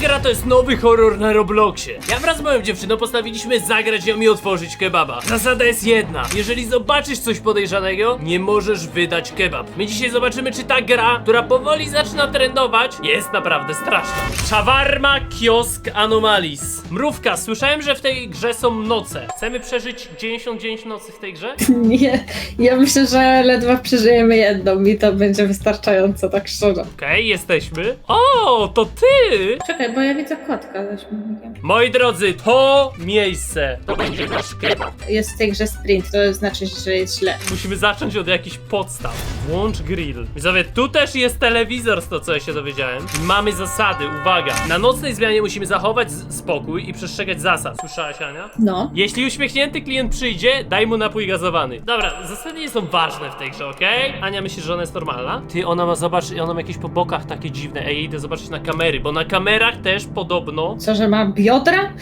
Gra to jest nowy horror na Robloxie. Ja wraz z moją dziewczyną postanowiliśmy zagrać ją i otworzyć kebaba. Zasada jest jedna. Jeżeli zobaczysz coś podejrzanego, nie możesz wydać kebab. My dzisiaj zobaczymy, czy ta gra, która powoli zaczyna trendować, jest naprawdę straszna. Shawarma Kiosk Anomalis. Mrówka, słyszałem, że w tej grze są noce. Chcemy przeżyć 99 nocy w tej grze? Nie, ja myślę, że ledwo przeżyjemy jedną i to będzie wystarczająco, tak szczerze. Okej, jesteśmy. O, to ty! Czekaj, bo ja widzę kotka ze śmietnikiem. Moi drodzy, to miejsce to będzie nasz kebab. Jest w tej grze sprint, to znaczy, że jest źle. Musimy zacząć od jakichś podstaw. Włącz grill. Widzowie, tu też jest telewizor, z to co ja się dowiedziałem. I mamy zasady, uwaga. Na nocnej zmianie musimy zachować z- spokój i przestrzegać zasad. Słyszałaś, Ania? No. Jeśli uśmiechnięty klient przyjdzie, daj mu napój gazowany. Dobra, zasady nie są ważne w tej grze, okej? Ania myśli, że ona jest normalna? Ty, ona ma, zobacz, ona ma jakieś po bokach takie dziwne. Ej, idę zobaczyć na kamery, bo na kamerach też podobno Co, że ma biodra?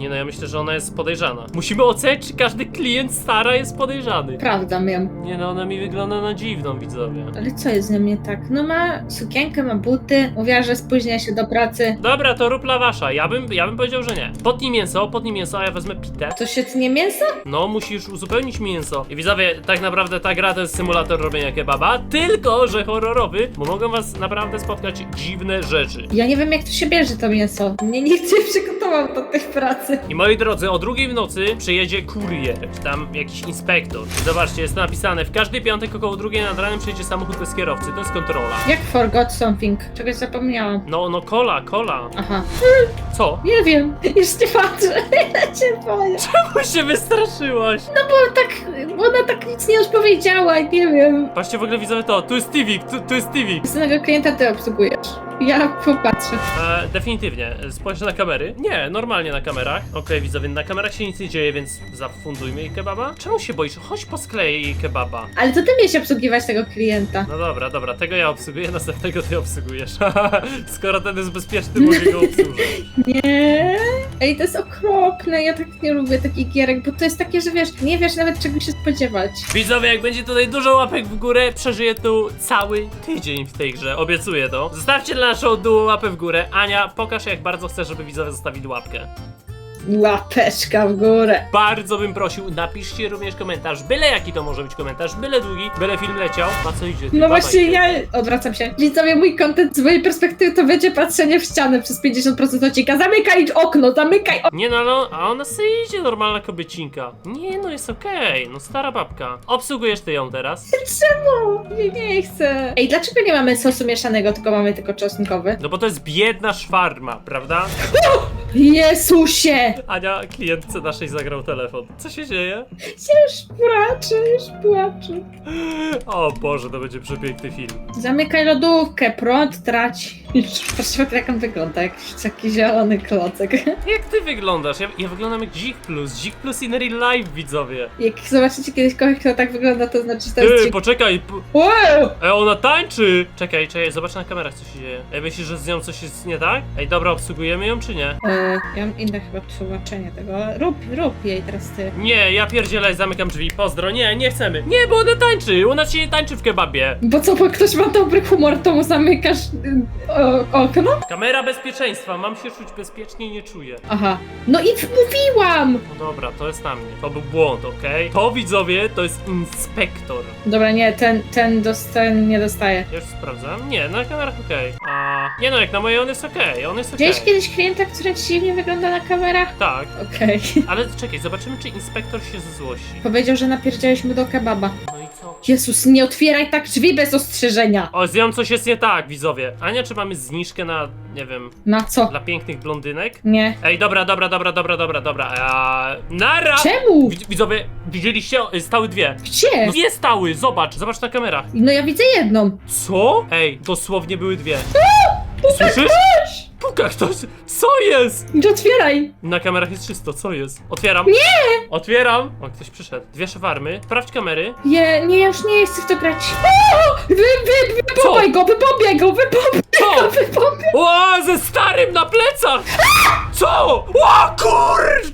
nie no, ja myślę, że ona jest podejrzana. Musimy ocenić, czy każdy klient stara jest podejrzany. Prawda, ją. Nie no, ona mi wygląda na dziwną, widzowie. Ale co jest ze mnie tak? No ma sukienkę, ma buty, mówiła, że spóźnia się do pracy. Dobra, to rób wasza. Ja bym, ja bym powiedział, że nie. Potnij mięso, potnij mięso, a ja wezmę pitę. To się tnie mięso? No, musisz uzupełnić mięso. I widzowie, tak naprawdę ta gra to jest symulator robienia kebaba, tylko że horrorowy, bo mogą was naprawdę spotkać dziwne rzeczy. Ja nie wiem, jak tu się bierze to mięso. Mnie nikt nie przygotował do tej pracy. I moi drodzy, o drugiej w nocy przyjedzie kurier, czy tam jakiś inspektor. Zobaczcie, jest to napisane, w każdy piątek około drugiej nad ranem przyjedzie samochód bez kierowcy, to jest kontrola. Jak forgot something? Czegoś zapomniałam. No, no, kola, kola. Aha. Co? Nie wiem, już nie patrzę. Ja cię boję. Czemu się wystraszyłaś? Bo tak, bo ona tak nic nie odpowiedziała i nie wiem. Patrzcie w ogóle widzowie to, tu jest Tivik, tu, tu jest Tivik. Następnego klienta ty obsługujesz. Ja popatrzę. E, definitywnie, spójrz na kamery. Nie, normalnie na kamerach. Okej, widzowie, na kamerach się nic nie dzieje, więc zafundujmy jej kebaba. Czemu się boisz? Chodź poskleję jej kebaba. Ale to ty miałeś obsługiwać tego klienta. No dobra, dobra, tego ja obsługuję, następnego ty obsługujesz. Skoro ten jest bezpieczny, mogę go obsłużyć. Nie. Ej, to jest okropne. Ja tak nie lubię takich gierek, bo to jest takie, że wiesz, nie wiesz nawet czego się spodziewać. Widzowie, jak będzie tutaj dużo łapek w górę, przeżyję tu cały tydzień w tej grze, obiecuję to. Zostawcie dla naszego duo łapę w górę. Ania, pokaż jak bardzo chcesz, żeby widzowie zostawili łapkę. Łapeczka w górę. Bardzo bym prosił, napiszcie również komentarz, byle jaki to może być komentarz, byle długi, byle film leciał. A co idzie? No właśnie, ja odwracam się. Widzowie, mój kontent z mojej perspektywy to będzie patrzenie w ścianę przez 50% odcinka. Zamykaj okno, zamykaj okno. Nie no, no, a ona sobie idzie, normalna kobiecinka. Nie no, jest okej, no stara babka. Obsługujesz ty ją teraz? Czemu? Nie, nie chcę. Ej, dlaczego nie mamy sosu mieszanego, tylko mamy tylko czosnkowy? No bo to jest biedna szwarma, prawda? Jezusie! Ania, klientce naszej zagrał telefon. Co się dzieje? Już płaczę, już płaczę. O Boże, to będzie przepiękny film. Zamykaj lodówkę, prąd traci. Patrzcie, jak on wygląda, jak taki zielony klocek. Jak ty wyglądasz? Ja, ja wyglądam jak Dzik Plus. Dzik Plus in real life, widzowie. Jak zobaczycie kiedyś kogoś, kto tak wygląda, to znaczy, że to jest Ty, dzik. poczekaj, p- Wow! E, ona tańczy! Czekaj, czekaj, zobacz na kamerach, co się dzieje. Ej, myślisz, że z nią coś jest nie tak? Ej, dobra, obsługujemy ją, czy nie? E, ja mam inne chyba tłumaczenie tego. Rób, rób jej teraz ty. Nie, ja pierdzielę, zamykam drzwi, pozdro, nie, nie chcemy. Nie, bo ona tańczy, u nas się nie tańczy w kebabie. Bo co, bo ktoś ma dobry humor, to mu zamykasz y, o, okno? Kamera bezpieczeństwa, mam się czuć bezpiecznie, nie czuję. Aha. No i mówiłam! No dobra, to jest na mnie. To był błąd, okej? To, widzowie, to jest inspektor. Dobra, nie, ten, ten, dos, ten nie dostaje. Ja już sprawdzam. Nie, na kamerach okej. A nie no, jak na mojej on jest okej, on jest okej. Widziałeś kiedyś klienta, który dziwnie wygląda na kamerach? Tak, Okej. ale czekaj, zobaczymy, czy inspektor się złości. Powiedział, że napierdziałeś mu do kebaba. No i co? Jezus, nie otwieraj tak drzwi bez ostrzeżenia! O, z nią coś jest nie tak, widzowie. Ania, czy mamy zniżkę na, nie wiem, Na co? dla pięknych blondynek? Nie. Ej, dobra, dobra, dobra, dobra, dobra, dobra. Eee, nara! Czemu? Widz- Widzowie, widzieliście? Y, Stały dwie. Gdzie? No dwie stały, zobacz, zobacz na kamerach. No ja widzę jedną. Co? Ej, dosłownie były dwie. Słyszysz? Puka ktoś! Co jest? Nie otwieraj! Na kamerach jest czysto, co jest? Otwieram. Nie! Otwieram. O, ktoś przyszedł. Dwie szawarmy. Sprawdź kamery. Nie, nie, ja już nie chcę w to grać. O! Wy, wy, wypompaj go, wypompaj go, Co? go! O, ze starym na plecach! Co? O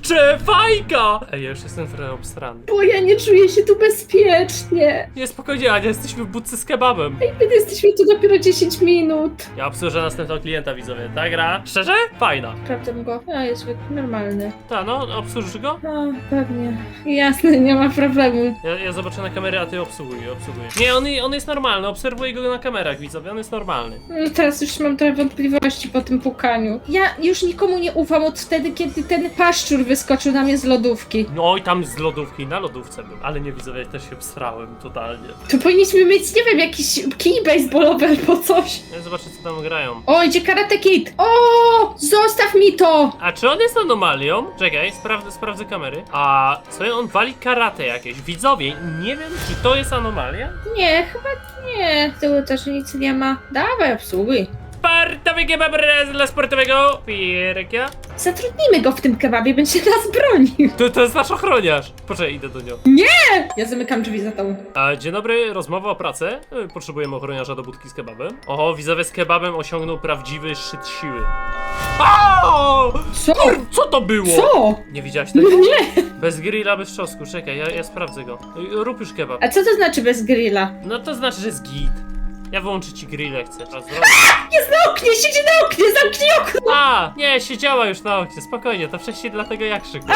kurcze, fajka! Ej, ja już jestem trochę obstrany. Bo ja nie czuję się tu bezpiecznie. Nie, spokojnie, Ania, jesteśmy w budce z kebabem. Ej, my jesteśmy tu dopiero 10 minut. Ja obsłużę następnego klienta, widzowie. Ta gra, szczerze? Fajna. Sprawdzam go. A, jest zwykły, normalny. Ta, no, obsłużysz go? No, pewnie. Jasne, nie ma problemu. Ja, ja zobaczę na kamerę, a ty obsługuj, obsługuj. Nie, on, on jest normalny, obserwuję go na kamerach, widzowie, on jest normalny. No teraz już mam trochę wątpliwości po tym pukaniu. Ja już nikomu nie ufam od wtedy, kiedy ten paszczur wyskoczył na mnie z lodówki. No i tam z lodówki, na lodówce był. Ale nie, widzowie, ja też się obsrałem totalnie. To powinniśmy mieć, nie wiem, jakiś kij baseballowy albo coś. Ja zobaczę, co tam grają. O, idzie Karate Kid! O, zostaw mi to! A czy on jest anomalią? Czekaj, sprawdzę, sprawdzę kamery. A co on wali karate jakieś? Widzowie, nie wiem, czy to jest anomalia? Nie, chyba nie. Z tyłu też nic nie ma. Dawaj, obsługuj. Sportowy kebab raz dla sportowego Pierka. Zatrudnijmy go w tym kebabie, będzie nas bronił. To, to jest nasz ochroniarz. Poczekaj, idę do niego. Ja zamykam drzwi za tą. A, dzień dobry, rozmowa o pracę. E, Potrzebujemy ochroniarza do budki z kebabem. Oho, widzowie z kebabem osiągnął prawdziwy szczyt siły. O! Co? Co to było? Co? Nie widziałaś tego? Nie. Bez grilla, bez trzosku. Czekaj, ja, ja sprawdzę go. E, Rób już kebab. A co to znaczy bez grilla? No to znaczy, że jest git. Ja wyłączę ci grill, jak chcesz. A, zrobię. Jest na oknie, siedzi na oknie, zamknij okno! A, nie, siedziała już na oknie, spokojnie, to wcześniej dlatego jak krzyknę.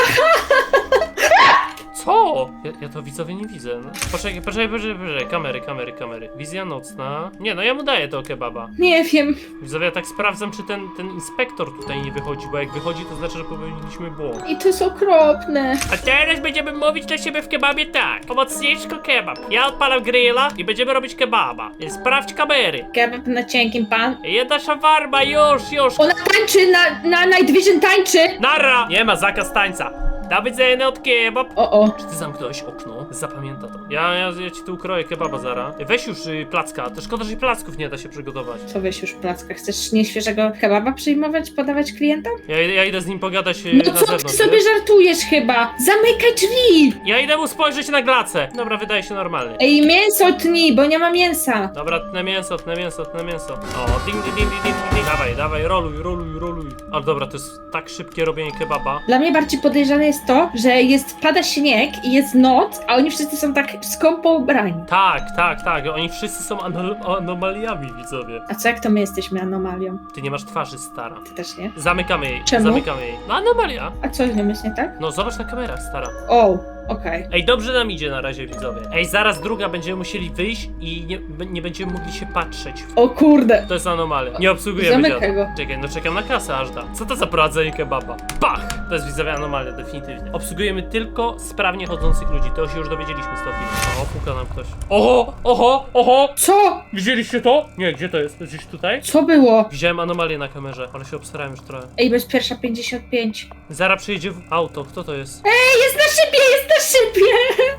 Co? Ja, ja to widzowie nie widzę. No. Poczekaj, poczekaj, poczekaj, poczekaj, kamery, kamery, kamery. Wizja nocna. Nie, no ja mu daję tego kebaba. Nie wiem. Widzowie, ja tak sprawdzam, czy ten, ten inspektor tutaj nie wychodzi, bo jak wychodzi, to znaczy, że popełniliśmy błąd. I to jest okropne. A teraz będziemy mówić do siebie w kebabie tak. Pomocniczko kebab. Ja odpalam grilla i będziemy robić kebaba. Sprawdź kamery. Kebab na cienkim pan. Jedna szawarma, już, już. Ona tańczy, na, na Night Vision tańczy! Nara! Nie ma zakaz tańca. Do widzenia od kebab. O, o. Czy ty zamknąłeś okno? Zapamięta to. Ja, ja, ja ci tu ukroję kebaba zara. Weź już y, placka. To szkoda, że placków nie da się przygotować. Co weź już w plackach? Chcesz nieświeżego kebaba przyjmować, podawać klientom? Ja, ja idę z nim pogadać y, No na co zewnątrz. ty sobie wiesz? żartujesz chyba? Zamykaj drzwi! Ja idę mu spojrzeć na glacę. Dobra, wydaje się normalny. Ej, mięso tnij, bo nie ma mięsa. Dobra, tnę mięso, tnę mięso, tnę mięso. O, ding, ding, ding, ding, ding, ding. Dawaj, dawaj, roluj, roluj, roluj. Ale dobra, to jest tak szybkie robienie kebaba. Dla mnie bardziej podejrzane jest to, że jest, pada śnieg i jest noc, a oni wszyscy są tak skąpo ubrani. Tak, tak, tak. Oni wszyscy są ano- anomaliami, widzowie. A co jak to my jesteśmy anomalią? Ty nie masz twarzy, stara. Ty też nie? Zamykamy jej, Czemu? zamykamy jej. No anomalia. A co z nią jest nie tak? No zobacz na kamerach, stara. O, okej. Ej, dobrze nam idzie na razie, widzowie. Ej, zaraz druga będziemy musieli wyjść i nie, nie będziemy mogli się patrzeć. O kurde. To jest anomalia. Nie obsługujemy Zamykaj dziada. go. Czekaj, no czekam na kasę aż da. Co to za prowadzenie kebaba? Bach! To jest widzowie anomalia, definitywnie. Obsługujemy tylko sprawnie chodzących ludzi. To się już dowiedzieliśmy z tego filmu. O, puka nam ktoś. Oho! Oho! Oho! Co? Widzieliście to? Nie, gdzie to jest? Gdzieś tutaj? Co było? Widziałem anomalię na kamerze, ale się obstarałem już trochę. Ej, bez pierwsza 55. Zara przyjedzie w auto. Kto to jest? Ej, jest na szybie, jest na szybie!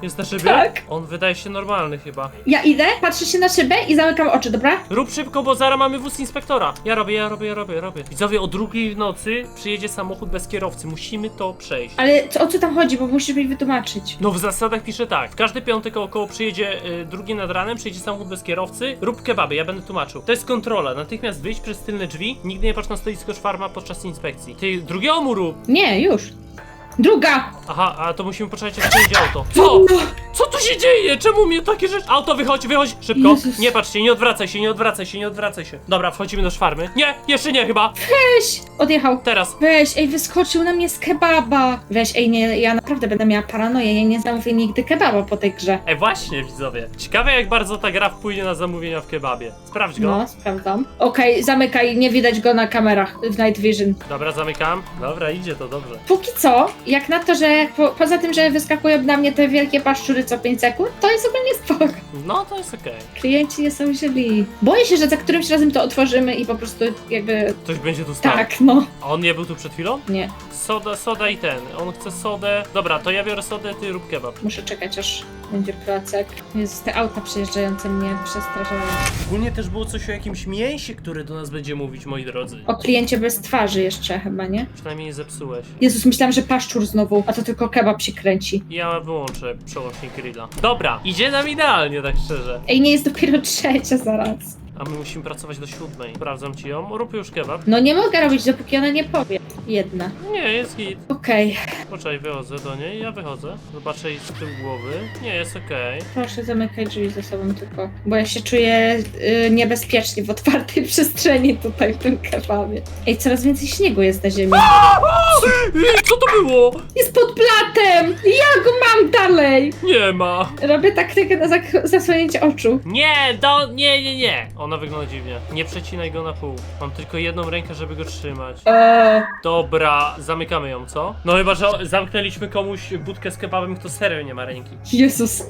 Jest na szybie? Tak. On wydaje się normalny chyba. Ja idę, patrzę się na szybę i zamykam oczy, dobra? Rób szybko, bo zaraz mamy wóz inspektora. Ja robię, ja robię, ja robię, ja robię. Widzowie, o drugiej w nocy przyjedzie samochód bez kierowcy. Musimy to przejść. Ale co, o co tam chodzi, bo musisz mi wytłumaczyć. No w zasadach pisze tak. W każdy piątek około przyjedzie y, drugi nad ranem, przyjedzie samochód bez kierowcy. Rób kebaby, ja będę tłumaczył. To jest kontrola. Natychmiast wyjść przez tylne drzwi. Nigdy nie patrz na stoisko szwarma podczas inspekcji. Ty drugiego mu rób. Nie, już. Druga! Aha, a to musimy poczekać jak przyjedzie auto. Co? Co tu się dzieje? Czemu mnie takie rzeczy? Auto wychodź, wychodź, szybko. Jezus. Nie patrz się, nie odwracaj się, nie odwracaj się, nie odwracaj się. Dobra, wchodzimy do szwarmy. Nie, jeszcze nie chyba. Weź! Odjechał. Teraz. Weź, ej, wyskoczył na mnie z kebaba. Weź, ej, nie, ja naprawdę będę miała paranoję, ja nie zamówię nigdy kebaba po tej grze. Ej, właśnie, widzowie. Ciekawe, jak bardzo ta gra wpłynie na zamówienia w kebabie. Sprawdź go. No, sprawdzam. Okej, zamykaj, nie widać go na kamerach w Night Vision. Dobra, zamykam. Dobra, idzie to dobrze. Póki co, jak na to, że po, poza tym, że wyskakują na mnie te wielkie paszczury co 5 sekund, to jest ogólnie spoko. No, to jest okej. Klienci nie są źli. Boję się, że za którymś razem to otworzymy i po prostu jakby... Ktoś będzie tu stał. Tak, no. A on nie był tu przed chwilą? Nie, Soda, soda i ten. On chce sodę. Dobra, to ja biorę sodę, ty rób kebab. muszę czekać aż będzie placek. Jest te auta przejeżdżające mnie przestraszają. Ogólnie też było coś o jakimś mięsie, który do nas będzie mówić, moi drodzy. O kliencie bez twarzy jeszcze chyba, nie? Przynajmniej nie zepsułeś. Jezus, myślałam, że paszczur znowu, a to tylko kebab się kręci. Ja wyłączę przełącznik grilla. Dobra, idzie nam idealnie, tak szczerze. Ej, nie jest dopiero trzecia zaraz. A my musimy pracować do siódmej. Sprawdzam ci ją. Rób już kebab. No nie mogę robić, dopóki ona nie powie. Jedna. Nie, jest git. Okej, Poczekaj, wychodzę do niej. Ja wychodzę. Zobaczę jej z tyłu głowy. Nie, jest okej. proszę zamykaj drzwi za sobą tylko, bo ja się czuję y, niebezpiecznie w otwartej przestrzeni tutaj w tym kebabie. Ej, coraz więcej śniegu jest na ziemi. Ej, Co to było? Jest pod blatem! Ja go mam dalej! Nie ma. Robię taktykę na zak- zasłonięcie oczu. Nie, do, nie, nie, nie. Ona wygląda dziwnie. Nie przecinaj go na pół. Mam tylko jedną rękę, żeby go trzymać. Eee, Dobra, zamykamy ją, co? No chyba, że zamknęliśmy komuś budkę z kebabem, kto serio nie ma ręki. Jezus,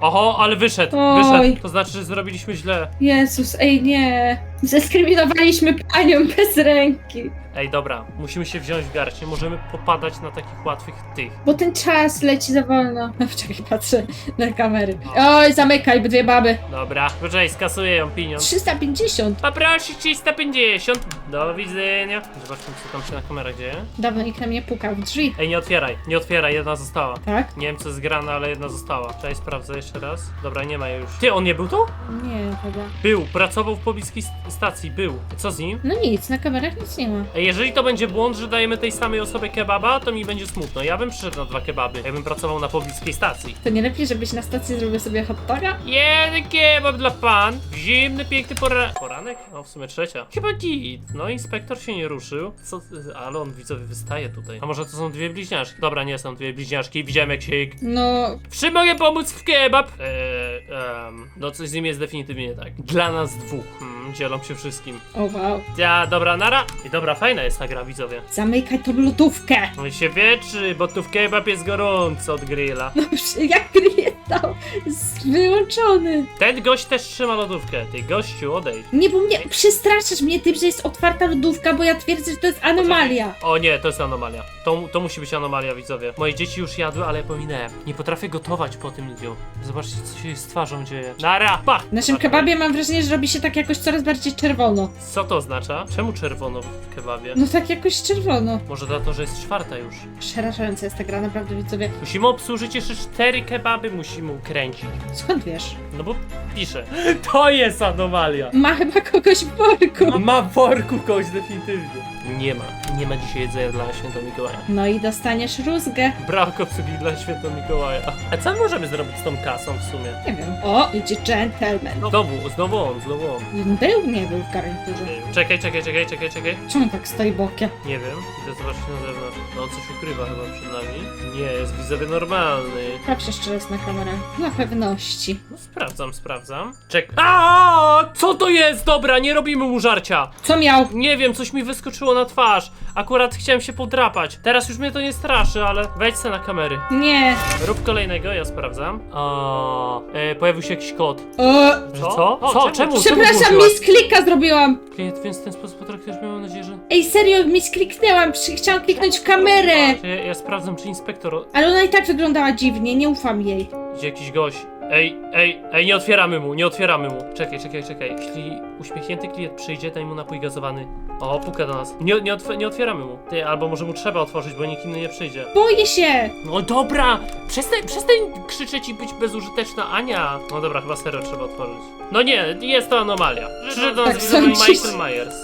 Oho, ale wyszedł, Oj. wyszedł. To znaczy, że zrobiliśmy źle. Jezus, ej nie. Zeskryminowaliśmy panią bez ręki. Ej, dobra, musimy się wziąć w garść. Nie możemy popadać na takich łatwych tych. Bo ten czas leci za wolno. No czekaj, patrzę na kamery. Oj, zamykaj, dwie baby. Dobra, poczekaj, skasuję ją pieniądz. 350. Poproszę 350. Do widzenia. Zobaczmy, co tam się na kamerach dzieje. Dawno nikt na mnie pukał w drzwi. Ej, nie otwieraj, nie otwieraj, jedna została. Tak? Nie wiem, co jest grane, ale jedna została. Czekaj, sprawdzę jeszcze raz. Dobra, nie ma jej już. Ty, on nie był tu? Nie, chyba. Był, pracował w pobliskiej st- stacji, był. Co z nim? No nic, na kamerach nic nie ma. Ej, jeżeli to będzie błąd, że dajemy tej samej osobie kebaba, to mi będzie smutno. Ja bym przyszedł na dwa kebaby, jakbym pracował na pobliskiej stacji. To nie lepiej, żebyś na stacji zrobił sobie hot doga? Jeden kebab dla pan. Zimny, piękny pora... poranek? O, w sumie trzecia. Chyba git. No, inspektor się nie ruszył. Co? Ale on widzowie wystaje tutaj. A może to są dwie bliźniaczki? Dobra, nie są dwie bliźniaczki. Widziałem jak się... No, W czym mogę pomóc w kebab? Eee, em, no coś z nim jest definitywnie nie tak. Dla nas dwóch. Hmm, dzielą się wszystkim. o wow. Ja, dobra, nara. I dobra, fajna jest ta gra, widzowie. Zamykaj tą lodówkę. On się wietrzy, bo tu w kebab jest gorąco od grilla. No jak grietał. Jest wyłączony. Ten gość też trzyma lodówkę. Ty gościu, odejdź. Nie, bo mnie przestraszasz mnie tym, że jest otwarta lodówka, bo ja twierdzę, że to jest anomalia. O nie, to jest anomalia. To, to musi być anomalia, widzowie. Moje dzieci już jadły, ale ja pominąłem. Nie potrafię gotować po tym dniu. Zobaczcie, co się z twarzą dzieje. Nara! Pa! W naszym kebabie mam wrażenie, że robi się tak jakoś coraz bardziej czerwono. Co to oznacza? Czemu czerwono w kebabie? No tak jakoś czerwono. Może dlatego, że jest czwarta już. Przerażająca jest ta gra, naprawdę widzowie. Musimy obsłużyć jeszcze cztery kebaby, musimy ukręcić. Skąd wiesz? No bo pisze. To jest anomalia. Ma chyba kogoś w worku. Ma w worku kogoś definitywnie. Nie ma. Nie ma dzisiaj jedzenia dla świętego Mikołaja. No i dostaniesz rózgę. Brawko obsługi dla świętego Mikołaja. A co my możemy zrobić z tą kasą w sumie? Nie wiem. O, idzie gentleman. Znowu, znowu on, znowu on. Był? Nie był w garniturze. Czekaj, czekaj, czekaj, czekaj, czekaj. Czemu tak stoi bokiem? Nie wiem, idę zobaczyć na zewnątrz. No on coś ukrywa chyba przed nami. Nie, jest widzowie normalny. Patrz jeszcze raz na kamerę. Dla pewności. No sprawdzam, sprawdzam. Czek. A, Co to jest? Dobra, nie robimy mu żarcia. Co miał? Nie wiem, coś mi wyskoczyło na twarz. Akurat chciałem się podrapać. Teraz już mnie to nie straszy, ale wejdź se na kamery. Nie. Rób kolejnego, ja sprawdzam. O, e, pojawił się jakiś kod. O, Że co? Co? Czemu? przepraszam, Czemu misklika zrobiłam. Klient, więc w ten sposób potraktujesz mnie, mam nadzieję, że... Ej, serio, miskliknęłam. Przy- Chciałam kliknąć w kamerę. Ja, ja sprawdzam, czy inspektor... Ale ona i tak wyglądała dziwnie, nie ufam jej. Idzie jakiś gość. Ej, ej, ej, nie otwieramy mu, nie otwieramy mu. Czekaj, czekaj, czekaj. Jeśli uśmiechnięty klient przyjdzie, daj mu napój gazowany. O, puka do nas. Nie, nie, otw nie otwieramy mu. Ty, albo może mu trzeba otworzyć, bo nikt inny nie przyjdzie. Boję się. No dobra! Przestań, przestań krzyczeć i być bezużyteczna, Ania! No dobra, chyba serio trzeba otworzyć. No nie, jest to anomalia. Przyszedł do nas Tak sądzisz? Michael Myers.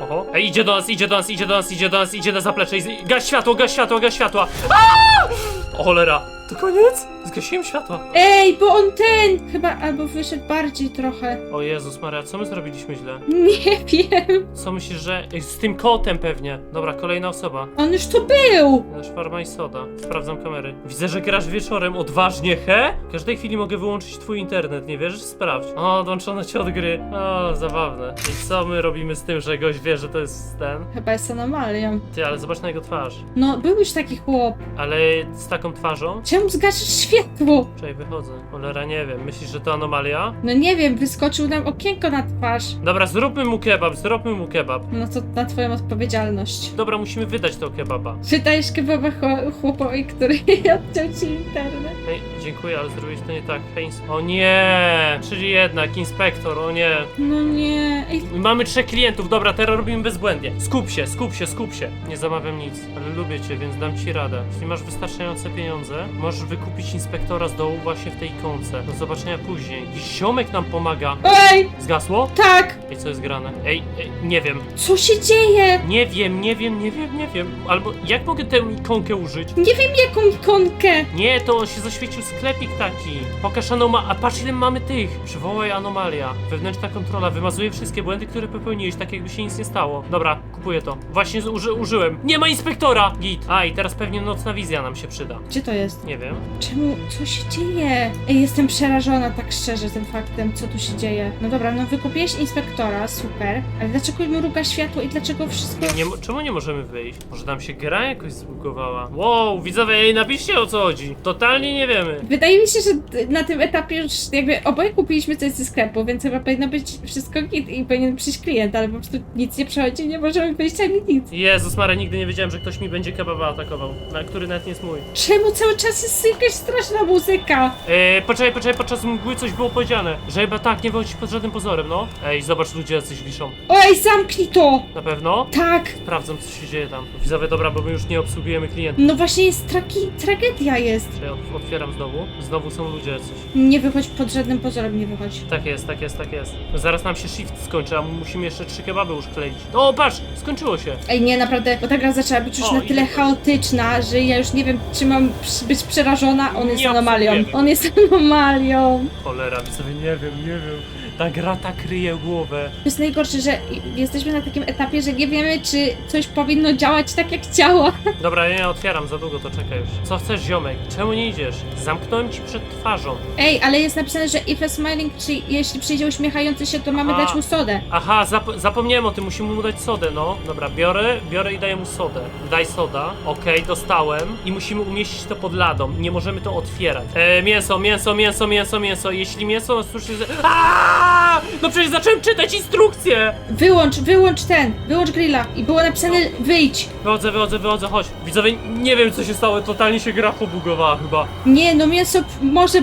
Oho. Ej, idzie do nas, idzie do nas, idzie do nas, idzie do nas, idzie na zaplecze. i z- Gaś światło, gaś światło, gaś światła! Aaaa! O cholera! To koniec? Zgasiłem światła. Ej, bo on ten chyba albo wyszedł bardziej trochę. O Jezus Maria, co my zrobiliśmy źle? Nie wiem. Co myślisz, że... Ej, Z tym kotem pewnie. Dobra, kolejna osoba. On już tu był. Nasz farma i soda. Sprawdzam kamery. Widzę, że grasz wieczorem odważnie, he? W każdej chwili mogę wyłączyć twój internet, nie wierzysz? Sprawdź. O, odłączono cię od gry. O, zabawne. I co my robimy z tym, że gość wie, że to jest ten? Chyba jest anomalią. Ty, ale zobacz na jego twarz. No, był już taki chłop. Ale z taką twarzą? Czemu zgaszasz światło? Czekaj, wychodzę. Cholera, nie wiem. Myślisz, że to anomalia? No nie wiem, wyskoczył nam okienko na twarz. Dobra, zróbmy mu kebab, zróbmy mu kebab. No to na twoją odpowiedzialność. Dobra, musimy wydać tego kebaba. Wydajesz kebaba chło- chłopowi, który odciął ci internet. Hej, dziękuję, ale zrobiłeś to nie tak. Hej, ins- o nie! Czyli jednak, inspektor, o nie. No nie. Ej, Mamy trzech klientów, dobra, teraz robimy bezbłędnie. Skup się, skup się, skup się. Nie zamawiam nic, ale lubię cię, więc dam ci radę. Jeśli masz wystarczające pieniądze, możesz Możesz wykupić inspektora z dołu właśnie w tej ikonce. Do zobaczenia później. Ziomek nam pomaga. Ej, Zgasło? tak! Ej, co jest grane? Ej, ej, nie wiem. Co się dzieje? Nie wiem, nie wiem, nie wiem, nie wiem. Albo jak mogę tę ikonkę użyć? Nie wiem jaką ikonkę. Nie, to się zaświecił sklepik taki. Pokaż anoma... A patrz ile mamy tych. Przywołaj anomalia. Wewnętrzna kontrola wymazuje wszystkie błędy, które popełniłeś, tak jakby się nic nie stało. Dobra, kupuję to. Właśnie uży, użyłem. Nie ma inspektora! Git. A, i teraz pewnie nocna wizja nam się przyda. Gdzie to jest? Nie wiem. Czemu? Co się dzieje? Ej, jestem przerażona tak szczerze tym faktem, co tu się dzieje. No dobra, no wykupiłeś inspektora, super. Ale dlaczego mruga światło i dlaczego wszystko... Nie, mo- czemu nie możemy wyjść? Może tam się gra jakoś zbugowała? Wow, widzowie, ej, napiszcie o co chodzi. Totalnie nie wiemy. Wydaje mi się, że na tym etapie już jakby oboje kupiliśmy coś ze sklepu, więc chyba powinno być wszystko git i powinien przyjść klient, ale po prostu nic nie przechodzi, nie możemy wyjść ani nic. Jezus Mara, nigdy nie wiedziałem, że ktoś mi będzie kebaba atakował, na który nawet nie jest mój. Czemu cały czas jest jakaś straszna muzyka? Eee, poczekaj, poczekaj, podczas mgły coś było powiedziane. Że chyba tak, nie wychodzi pod żadnym pozorem, no. Ej, zobacz, ludzie jacyś wiszą. Oj, zamknij to! Na pewno? Tak! Sprawdzam, co się dzieje tam. Widzowie, dobra, bo my już nie obsługujemy klientów. No właśnie jest traki... tragedia jest. Ot- otwieram znowu? Znowu są ludzie jacyś. Nie wychodź pod żadnym pozorem, nie wychodź. Tak jest, tak jest, tak jest. Zaraz nam się shift skończy, a musimy jeszcze trzy kebaby już kleić. O, patrz, skończyło się. Ej, nie, naprawdę, bo ta gra zaczęła być już O, na tyle chaotyczna, że ja już nie wiem, czy mam przy- być przerażona. On jest Nie anomalią. On jest anomalią. Cholera, widzowie, nie wiem, nie wiem. Ta gra tak ryje głowę. To jest najgorsze, że jesteśmy na takim etapie, że nie wiemy, czy coś powinno działać tak, jak działa. Dobra, ja nie otwieram za długo, to czekaj już. Co chcesz, ziomek? Czemu nie idziesz? Zamknąłem ci przed twarzą. Ej, ale jest napisane, że if a smiling, czyli jeśli przyjdzie uśmiechający się, to mamy Aha. dać mu sodę. Aha, zap zapomniałem o tym, musimy mu dać sodę, no. Dobra, biorę, biorę i daję mu sodę. Daj soda. Okej, dostałem. I musimy umieścić to pod ladą. Nie możemy to otwierać. E, mięso, mięso, mięso, mięso, mięso. Jeśli mięso nas słyszy... że- Aaaa! No przecież zacząłem czytać instrukcję! Wyłącz, wyłącz ten, wyłącz grilla. I było napisane wyjdź. Wychodzę, wychodzę, wychodzę, chodź. Widzowie, nie wiem co się stało, totalnie się gra pobugowała chyba. Nie, no mięso p- może...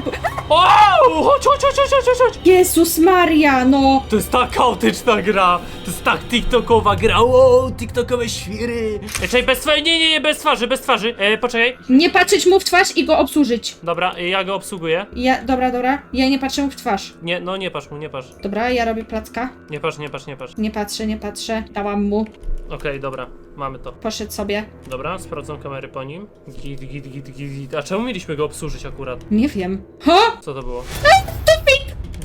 O! Chodź, chodź, chodź, chodź, chodź, chodź! Jezus Maria, no. To jest tak chaotyczna gra! To jest tak tiktokowa gra! Wow, tiktokowe świry! E, czekaj, bez twarzy, nie, nie, nie, bez twarzy, bez twarzy. E, poczekaj. Nie patrzeć mu w twarz i go obsłużyć. Dobra, e, ja go obsługuję. Ja, dobra, dobra. Ja nie patrzę mu w twarz. Nie, no nie patrz mu, nie patrz. Dobra, ja robię placka. Nie patrz, nie patrz, nie patrz. Nie patrzę, nie patrzę. Dałam mu. Okej, dobra, mamy to. Poszedł sobie. Dobra, sprawdzam kamery po nim. Git, git, git, git, git. A czemu mieliśmy go obsłużyć akurat? Nie wiem. Ha! Co to było?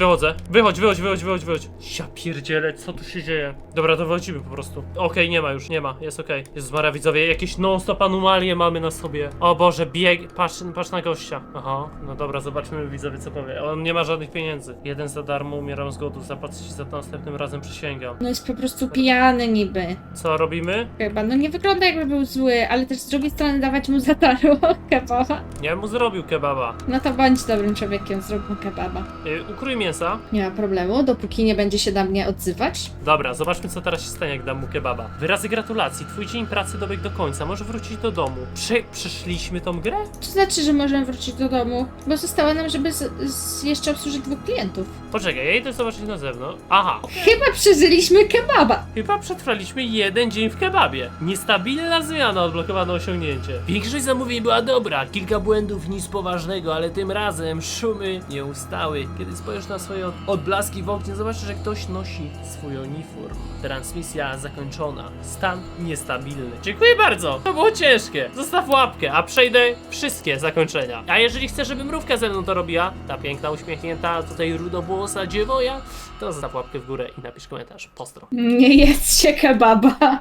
Wychodzę. Wychodź, wychodź, wychodź, wychodź, wychodź. Ja pierdzielę, co tu się dzieje? Dobra, to wychodzimy po prostu. Okej, nie ma już, nie ma, jest okej. Jezus Maria, widzowie, jakieś non-stop anomalie mamy na sobie. O Boże, bieg, patrz, patrz na gościa. Aha, no dobra, zobaczmy widzowie co powie. On nie ma żadnych pieniędzy. Jeden za darmo, umieram z głodu, zapłacę ci za to następnym razem, przysięgam. No jest po prostu pijany niby. Co robimy? Chyba. No nie wygląda jakby był zły, ale też z drugiej strony dawać mu za darmo kebaba. Ja mu zrobił kebaba. No to bądź dobrym człowiekiem, zrób mu kebaba. Y, ukrój mięsa. Nie ma problemu, dopóki nie będzie się do mnie odzywać. Dobra, zobaczmy co teraz się stanie, jak dam mu kebaba. Wyrazy gratulacji, twój dzień pracy dobiegł do końca, może wrócić do domu. Prze przeszliśmy tą grę? To znaczy, że możemy wrócić do domu, bo zostało nam, żeby z, z jeszcze obsłużyć dwóch klientów. Poczekaj, ja idę zobaczyć na zewnątrz. Aha, Chyba przeżyliśmy kebaba. chyba przetrwaliśmy jeden dzień w kebabie. Niestabilna zmiana, odblokowane osiągnięcie. Większość zamówień była dobra, kilka błędów, nic poważnego, ale tym razem szumy nie ustały. Kiedy spojrzysz na swoje od- odblaski w oknie, zobaczysz, że ktoś nosi swój uniform. Transmisja zakończona. Stan niestabilny. Dziękuję bardzo. To było ciężkie. Zostaw łapkę, a przejdę wszystkie zakończenia. A jeżeli chcesz, żeby mrówka ze mną to robiła, ta piękna, uśmiechnięta, tutaj rudowłosa dziewoja, to zostaw łapkę w górę i napisz komentarz. Postro. Nie jedzcie kebaba.